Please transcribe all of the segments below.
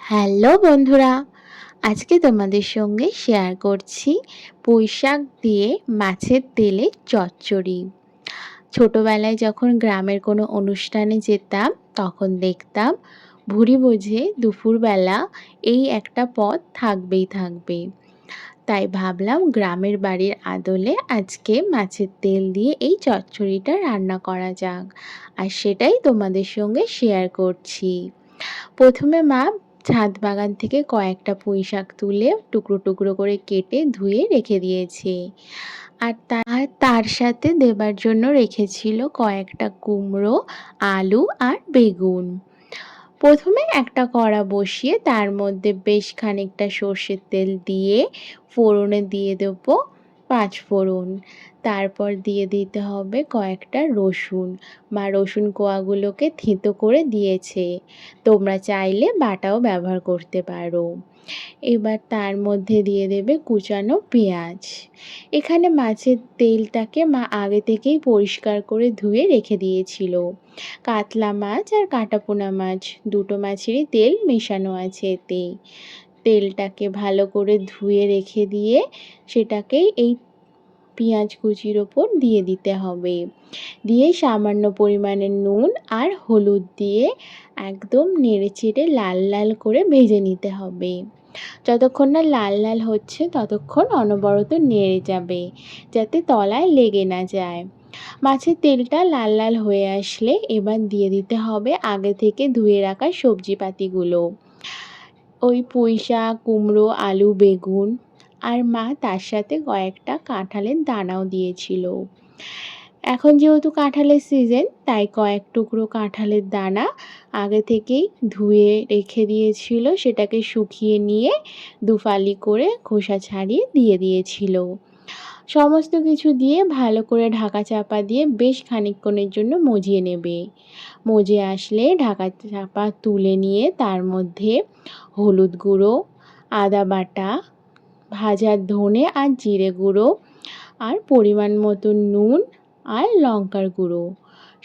Hello বন্ধুরা, আজকে তোমাদের সঙ্গে শেয়ার করছি পুঁইশাক দিয়ে মাছের তেলে চচ্চড়ি। ছোটোবেলায় যখন গ্রামের কোনো অনুষ্ঠানে যেতাম, তখন দেখতাম ভুড়ি বোঝে দুপুরবেলা এই একটা পদ থাকবেই থাকবে। তাই ভাবলাম গ্রামের বাড়ির আদলে আজকে মাছের তেল দিয়ে এই চচ্চড়িটা রান্না করা যাক। আর সেটাই তোমাদের সঙ্গে শেয়ার করছি। প্রথমে মা ছাদ বাগান থেকে কয়েকটা পুঁই শাক তুলে টুকরো টুকরো করে কেটে ধুয়ে রেখে দিয়েছে। আর তার তার সাথে দেবার জন্য রেখেছিল কয়েকটা কুমড়ো, আলু আর বেগুন। প্রথমে একটা কড়া বসিয়ে তার মধ্যে বেশ খানিকটা সর্ষের তেল দিয়ে ফোড়নে দিয়ে দেবো। পাঁচ ফোড়ন। তারপর দিয়ে দিতে হবে কয়েকটা রসুন। মা রসুন কোয়াগুলোকে থেঁতো করে দিয়েছে। তোমরা চাইলে বাটাও ব্যবহার করতে পারো। এবার তার মধ্যে দিয়ে দেবে কুচানো পেঁয়াজ। এখানে মাছের তেলটাকে মা আগে থেকেই পরিষ্কার করে ধুয়ে রেখে দিয়েছিল। কাতলা মাছ আর কাটাপোনা মাছ, দুটো মাছেরই তেল মেশানো আছে এতে। তেলটাকে ভালো করে ধুয়ে রেখে দিয়ে সেটাকেই এই পেঁয়াজ কুচির ওপর দিয়ে দিতে হবে। দিয়ে সামান্য পরিমাণে নুন আর হলুদ দিয়ে একদম নেড়ে চেড়ে লাল লাল করে ভেজে নিতে হবে। যতক্ষণ না লাল লাল হচ্ছে ততক্ষণ অনবরত নেড়ে যাবে, যাতে তলায় লেগে না যায়। মাছের তেলটা লাল লাল হয়ে আসলে এবার দিয়ে দিতে হবে আগে থেকে ধুয়ে রাখা সবজিপাতিগুলো। ওই পুঁই শাক কুমড়ো, আলু, বেগুন আর মা তার সাথে কয়েকটা কাঁঠালের দানাও দিয়েছিল। এখন যেহেতু কাঁঠালের সিজন তাই কয়েক টুকরো কাঁঠালের দানা আগে থেকেই ধুয়ে রেখে দিয়েছিল, সেটাকে শুকিয়ে নিয়ে দুফালি করে খোসা ছাড়িয়ে দিয়ে দিয়েছিল। সমস্ত কিছু দিয়ে ভালো করে ঢাকা চাপা দিয়ে বেশ খানিকক্ষণের জন্য মজিয়ে নেবে। মজে আসলে ঢাকা চাপা তুলে নিয়ে তার মধ্যে হলুদ গুঁড়ো, আদা বাটা ভাজার ধনে আর জিরে গুঁড়ো আর পরিমাণ মতো নুন আর লঙ্কার গুঁড়ো।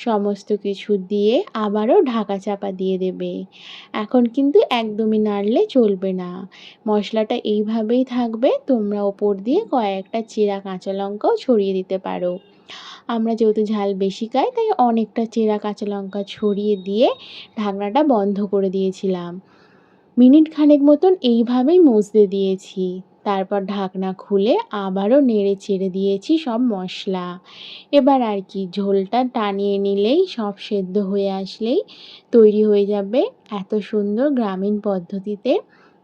সমস্ত কিছু দিয়ে আবারও ঢাকা চাপা দিয়ে দেবে। এখন কিন্তু একদমই নাড়লে চলবে না। মশলাটা এইভাবেই থাকবে, তোমরা ওপর দিয়ে কয়েকটা চেরা কাঁচা লঙ্কাও ছড়িয়ে দিতে পারো। আমরা যেহেতু ঝাল বেশি খাই, তাই অনেকটা চেরা কাঁচা লঙ্কা ছড়িয়ে দিয়ে ঢাকনাটা বন্ধ করে দিয়েছিলাম। মিনিট খানেক মতন এইভাবেই মুছতে দিয়েছি। তারপর ঢাকনা খুলে আবারও নেড়ে ছেড়ে দিয়েছি সব মশলা। এবার আর কি, ঝোলটা টানিয়ে নিলেই সব সেদ্ধ হয়ে আসলেই তৈরি হয়ে যাবে এত সুন্দর গ্রামীণ পদ্ধতিতে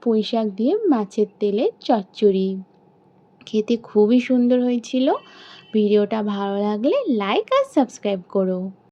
পুঁই শাক দিয়ে মাছের তেলের চচ্চড়ি। খেতে খুবই সুন্দর হয়েছিল। ভিডিওটা ভালো লাগলে লাইক আর সাবস্ক্রাইব করো।